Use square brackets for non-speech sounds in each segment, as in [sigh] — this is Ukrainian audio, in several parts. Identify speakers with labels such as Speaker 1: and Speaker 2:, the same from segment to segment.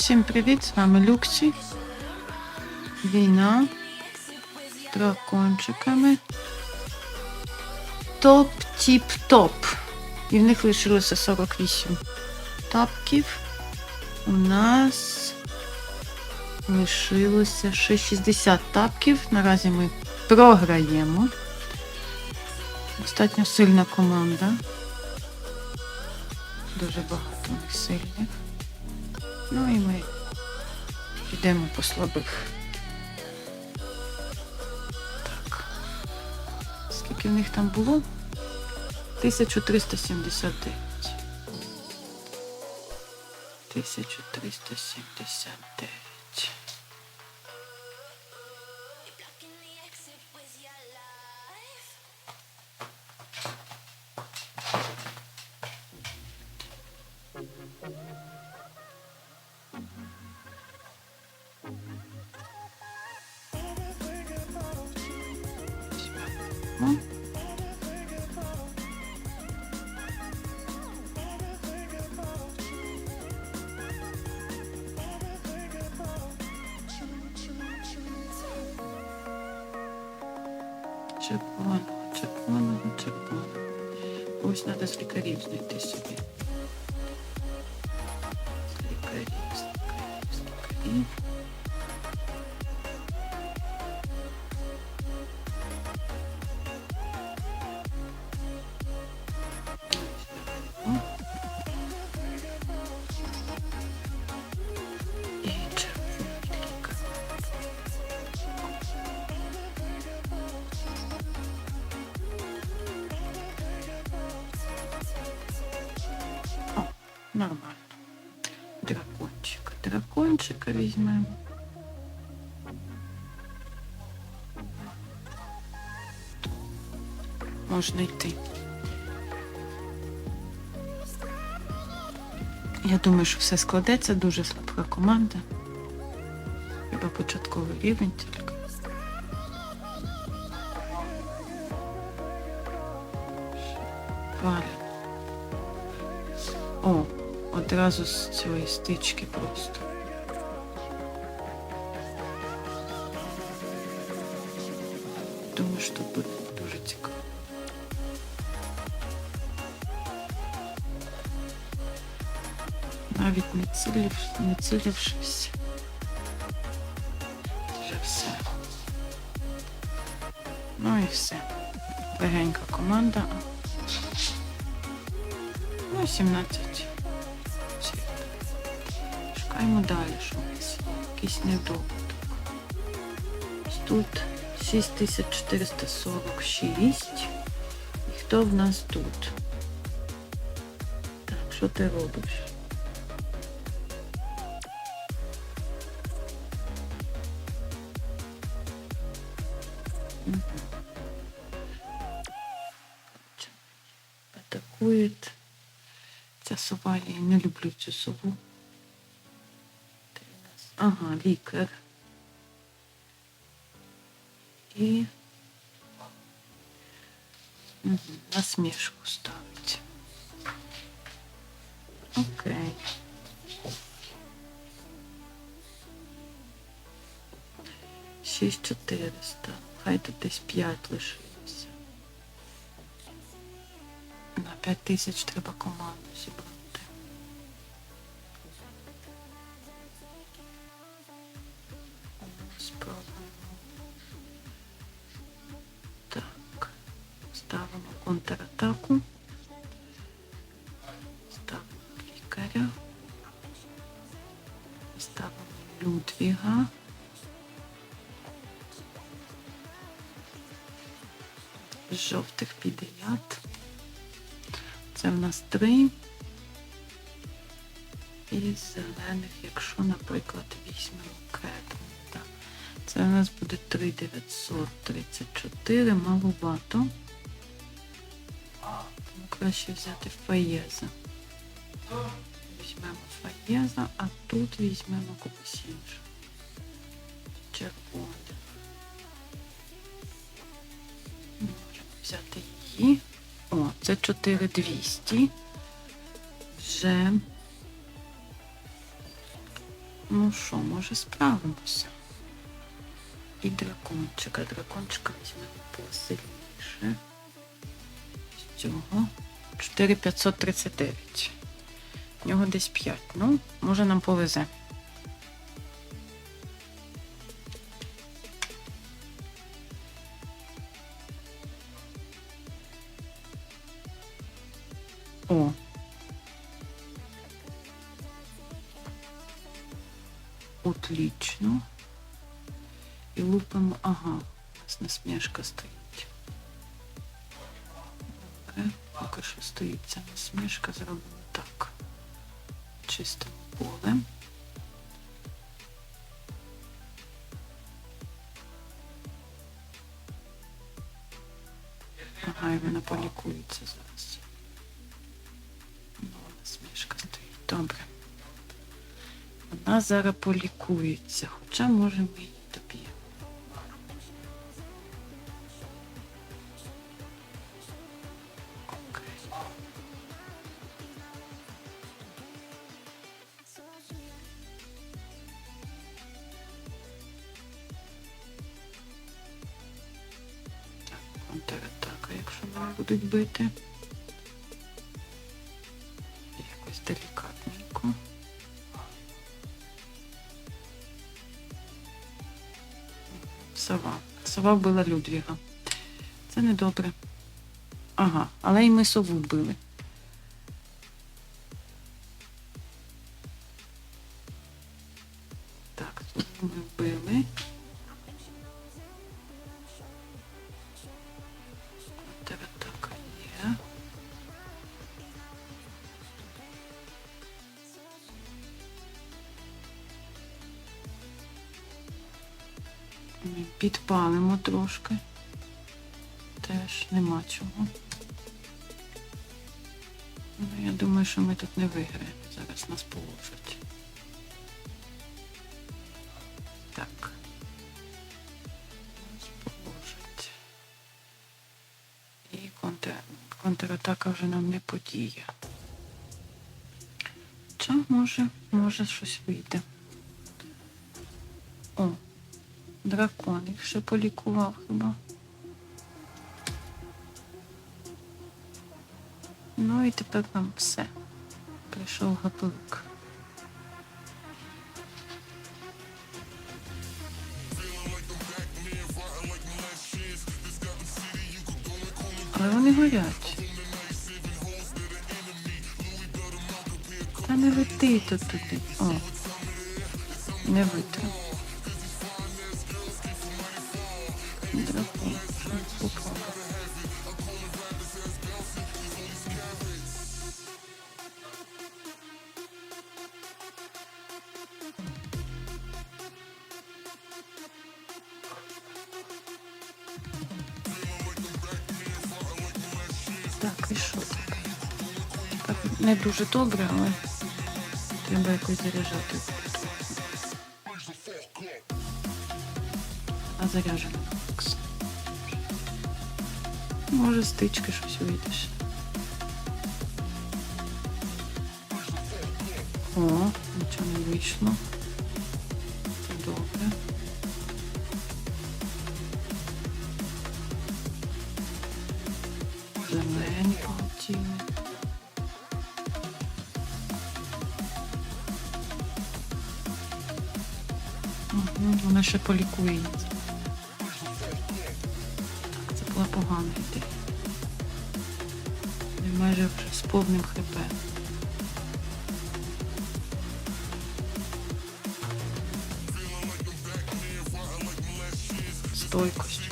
Speaker 1: Всім привіт! З вами Люксі. Війна з дракончиками. Топ-тіп-топ. І в них лишилося 48 тапків. У нас лишилося ще 60 тапків. Наразі ми програємо. Достатньо сильна команда. Дуже багато сильних. Ну і ми йдемо по слабих. Так. Скільки в них там було? 1379. 1379. Червоно, червоно. Ось треба з лікарів знайти собі. З лікарів, з лікарів, з лікарів. Можна йти. Я думаю, що все складеться, дуже слабка команда. Хіба початковий рівень тільки. Валя. О, одразу з цієї стички просто. Навіть не цілив, не цілившись. Вже все. Ну і все. Легенька команда. Ну, 17. Всі. Шукаємо далі, що у нас. Якийсь недобуток. Тут 6446. І хто в нас тут? Так, що ти робиш? Сова, я не люблю цю сову. Ага, лікар. І насмішку ставить. Окей. Шість чотириста. Хай тут десь п'ять лишилося. На п'ять тисяч треба команду зібрати. Контратаку. Ставимо лікаря. Ставимо Людвіга. Жовтих піде яд. Це в нас три. І зелених, якщо, наприклад, візьмемо кредмента. Це у нас буде 3934, маловато. Краще взяти фаєза. Візьмемо фаєза, а тут візьмемо когось іншого. Червоне. Можемо взяти її. О, це 4200. Вже Ну що, може справимося. І дракончика. Дракончика візьмемо посильніше. З цього. 4539. В нього десь 5. Ну, може нам повезе. О. Отлично. І лупимо, ага, у нас насмішка стоїть. Поки що стоїть ця насмішка, зробимо так. Чистимо поле. Ага, і вона полікується зараз. Ну, насмішка стоїть. Добре. Вона зараз полікується, хоча може ми її будуть бити. Якось делікатненько. Сова. Сова вбила Людвіга. Це не добре. Ага, але і ми сову вбили. Підпалимо трошки. Теж нема чого. Ну, я думаю, що ми тут не виграємо. Зараз нас положать. Так. Нас положать. І контр... контратака вже нам не подіє. Хоча може, може щось вийде. Дракон їх ще полікував хіба. Ну і тепер нам все. Прийшов гаплик. Але вони горять. Та не лети тут туди. О, не витримав. Так, що так? Не дуже добре, але треба якось заряджати. А заряджено. Може, стички щось вийдеш. О, нічого не вийшло. Вона ще полікується. її. це була погана ідея. Я майже з повним хп. Стойкость.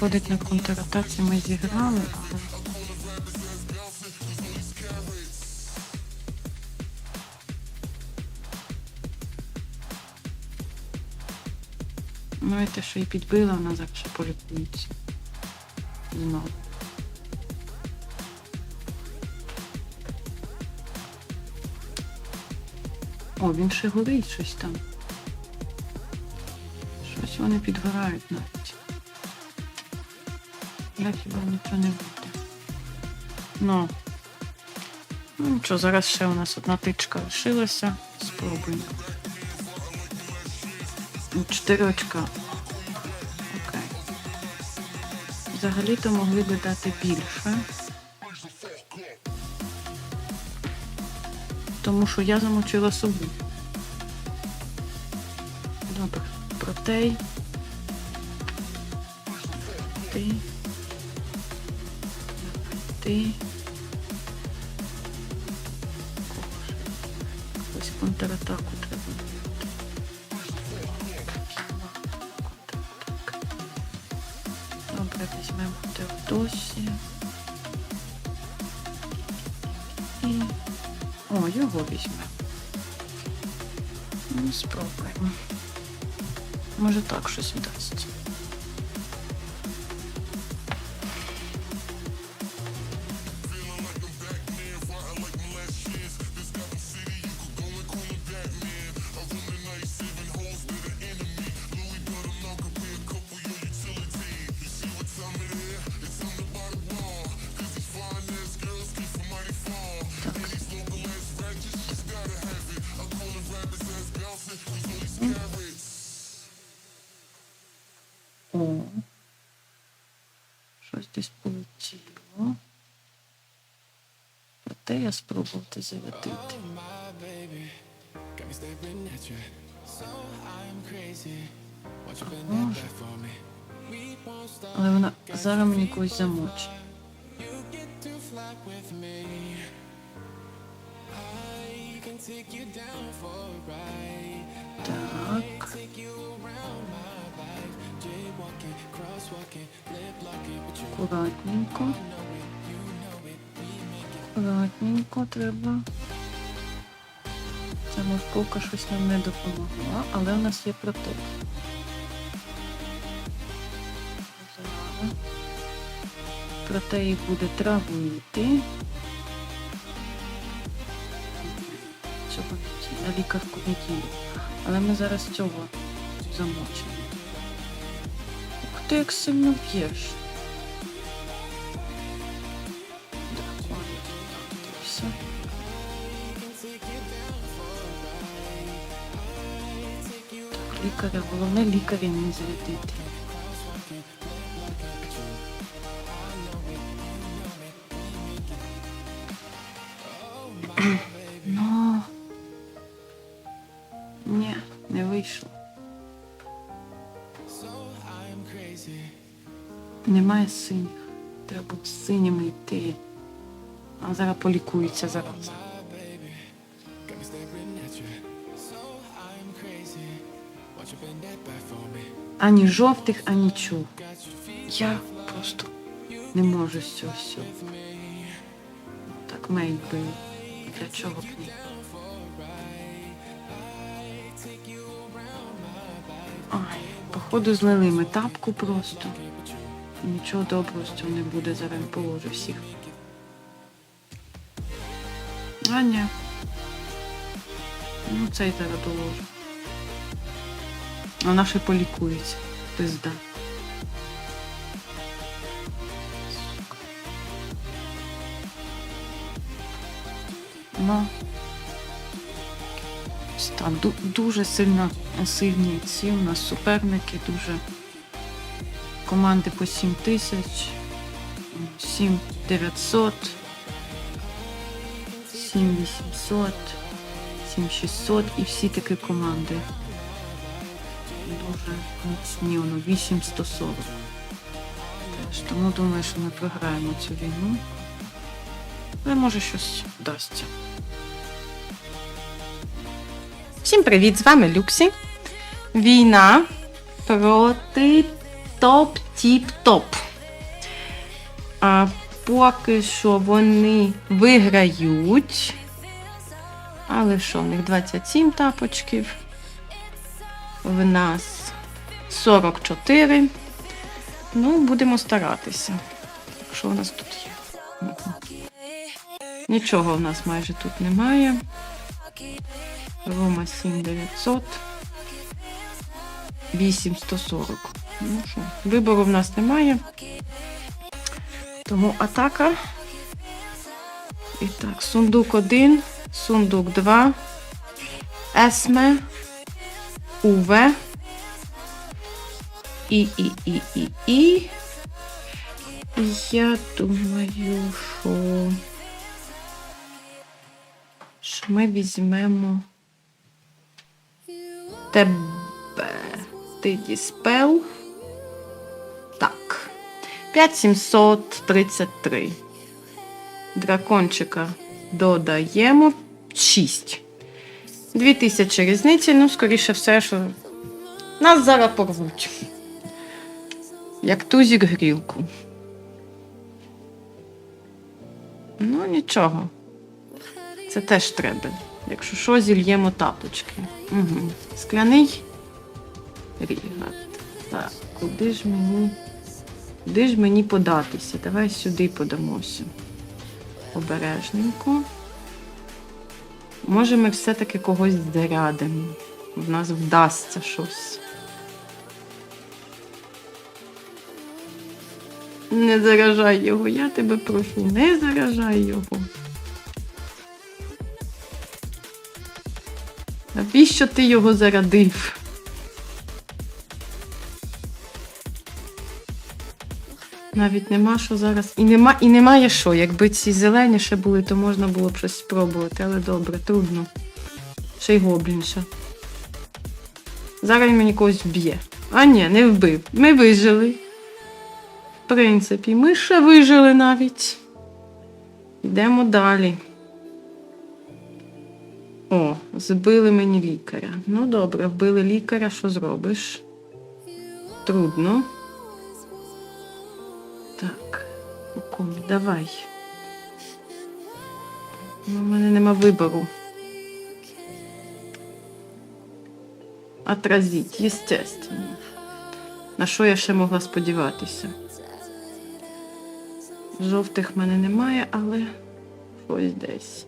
Speaker 1: Виходить на контратаці ми зіграли, Ну, і те, що і підбила, вона ще полікується. Знову. О, він ще горить щось там. Що вони підгорають навіть. Я хіба нічого не буде. Ну. Ну нічого, зараз ще у нас одна тичка лишилася. Спробуємо. Ну, Чотири очка. Окей. Взагалі-то могли би дати більше. Тому що я замочила сову. Добре. Протей. Ти. Ти. Ось контратаку треба. Добре, візьмемо Теодосію. І... О, його візьмемо. Ну, спробуємо. Може так щось вдасться.
Speaker 2: Me? We won't stop.
Speaker 1: Але вона зараз мені когось замочить.
Speaker 2: You get
Speaker 1: Акуратненько треба. Ця морковка щось нам не допомогла, але у нас є. Зараз. Проте їх буде травити. Цього на лікарку не діє. Але ми зараз цього замочимо. Ух ти, як сильно б'єш. Лікаря, головне лікаря не зарядити. [clears throat] Ну, ні, не вийшло. Немає синіх. Треба з синіми йти. А зараз полікується зараз. Ані жовтих, ані
Speaker 2: feet
Speaker 1: Я просто не можу з цього всього. Так мейк би. Для чого б ні? Ой, походу злили ми тапку просто. Нічого доброго з цього не буде, зараз положу всіх. А ні. Ну, цей зараз доложу. Вона ще полікується. Пизда. Ну. ду- дуже сильно сильні ці у нас суперники, дуже команди по 7 тисяч, 7 900, 7 800, 7 600 і всі такі команди. Дуже міцні, воно 8 140. Теж, тому думаю, що ми програємо цю війну. Але може щось вдасться.
Speaker 3: Всім привіт! З вами Люксі. Війна проти топ-тіп-топ. А поки що вони виграють. Але що, в них 27 тапочків. В нас 44. Ну, будемо старатися. Що у нас тут є? Нічого в нас майже тут немає. Рома 7900.
Speaker 1: 8 140. Ну що, вибору в нас немає. Тому атака. І так, сундук 1, сундук 2, Есме, УВ. І, і, і, і, і. Я думаю, що, що ми візьмемо тебе. Ти діспел. Так. 5733. Дракончика додаємо 6. 2000 різниці, ну, скоріше все, що нас зараз порвуть. Як тузік грілку. Ну, нічого. Це теж треба. Якщо що, зільємо тапочки. Угу. Скляний рігат. Так, куди ж мені. Куди ж мені податися? Давай сюди подамося. Обережненько. Може, ми все-таки когось зарядимо. В нас вдасться щось. Не заражай його, я тебе прошу, не заражай його. Навіщо ти його зарадив? Навіть нема що зараз. І нема, і немає що. Якби ці зелені ще були, то можна було б щось спробувати, але добре, трудно. Ще й гоблінша. Зараз він мені когось вб'є. А ні, не вбив. Ми вижили. В принципі, ми ще вижили навіть. Йдемо далі. О, збили мені лікаря. Ну добре, вбили лікаря, що зробиш? Трудно. Кукумі, давай. Ну, У мене нема вибору. Отразіть, естественно. На що я ще могла сподіватися? Жовтих в мене немає, але щось десь.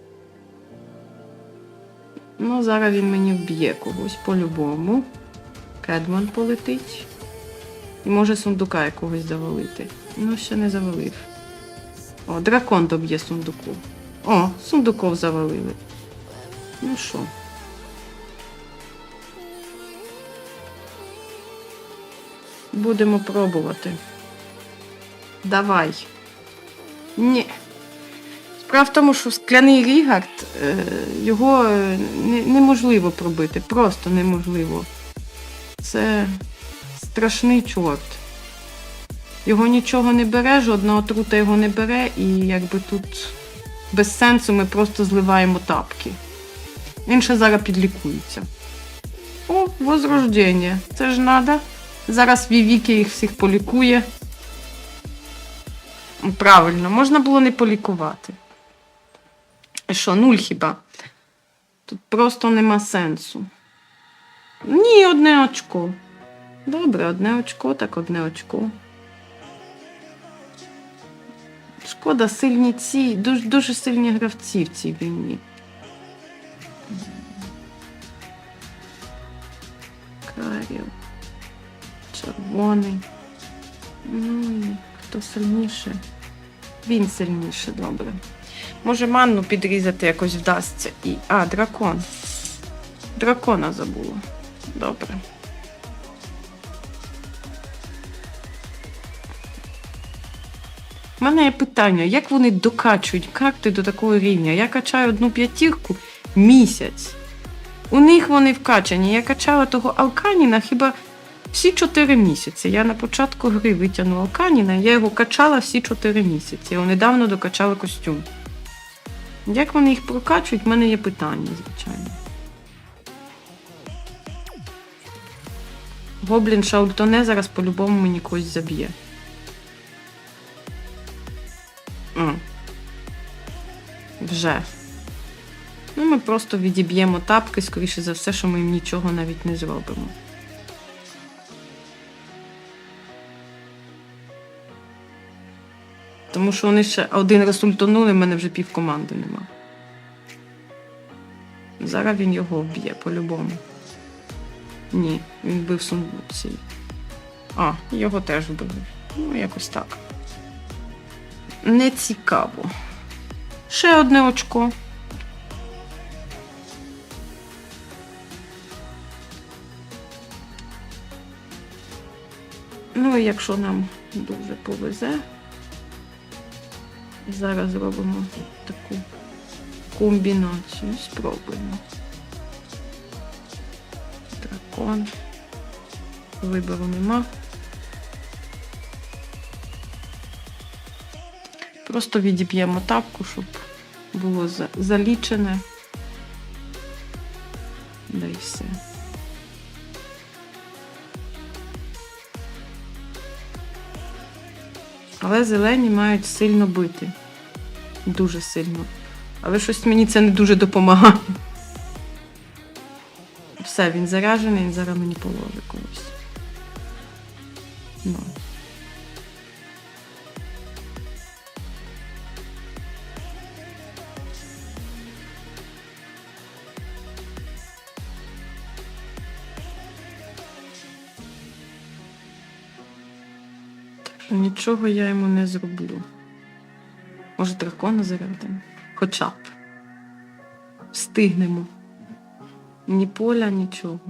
Speaker 1: Ну, зараз він мені вб'є когось по-любому. Кедман полетить. І може сундука якогось завалити. Ну, ще не завалив. О, дракон доб'є сундуку. О, сундуков завалили. Ну що? Будемо пробувати. Давай. Ні. Справа в тому, що скляний Рігард, е, його е, не- неможливо пробити. Просто неможливо. Це страшний чорт. Його нічого не бере, жодна отрута його не бере, і якби тут без сенсу ми просто зливаємо тапки. Він ще зараз підлікується. О, возрождення. Це ж надо. Зараз Вівіки їх всіх полікує. Правильно, можна було не полікувати. І що, нуль хіба? Тут просто нема сенсу. Ні, одне очко. Добре, одне очко, так одне очко. Шкода, сильні ці, дуже, дуже сильні гравці в цій війні. Каріл. Червоний. Ну, хто сильніше? Він сильніше, добре. Може, манну підрізати якось вдасться. І... А, дракон. Дракона забула. Добре. У мене є питання, як вони докачують карти до такого рівня? Я качаю одну п'ятірку місяць. У них вони вкачані. Я качала того Алканіна хіба всі 4 місяці. Я на початку гри витягнула Алканіна, я його качала всі 4 місяці. Я недавно докачала костюм. Як вони їх прокачують, в мене є питання, звичайно. Гоблін Шаультоне зараз по-любому мені когось заб'є. Вже. Ну, ми просто відіб'ємо тапки, скоріше за все, що ми їм нічого навіть не зробимо. Тому що вони ще один раз ультанули, в мене вже пів команди нема. Зараз він його вб'є по-любому. Ні, він вбив сун. А, його теж вбили. Ну, якось так. Не цікаво. Ще одне очко. Ну, і якщо нам дуже повезе, зараз зробимо таку комбінацію. Спробуємо. Дракон. Вибору нема. Просто відіб'ємо тапку, щоб було залічене. Да і все. Але зелені мають сильно бити. Дуже сильно. Але щось мені це не дуже допомагає. Все, він заряджений, він зараз мені положить когось. Ну. Нічого я йому не зроблю. Може, дракона зарядимо? Хоча б. Встигнемо. Ні поля, нічого.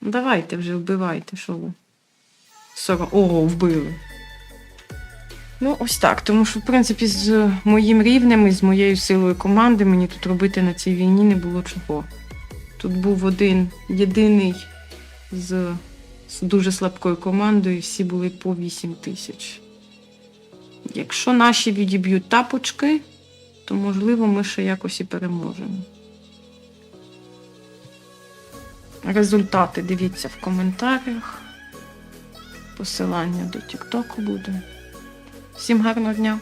Speaker 1: Ну, Давайте вже вбивайте, що ви. Сорок. Ого, вбили. Ну, ось так. Тому що, в принципі, з моїм рівнем і з моєю силою команди мені тут робити на цій війні не було чого. Тут був один єдиний з, з дуже слабкою командою, всі були по 8 тисяч. Якщо наші відіб'ють тапочки, то можливо ми ще якось і переможемо. Результати дивіться в коментарях. Посилання до Тіктоку буде. Всім гарного дня!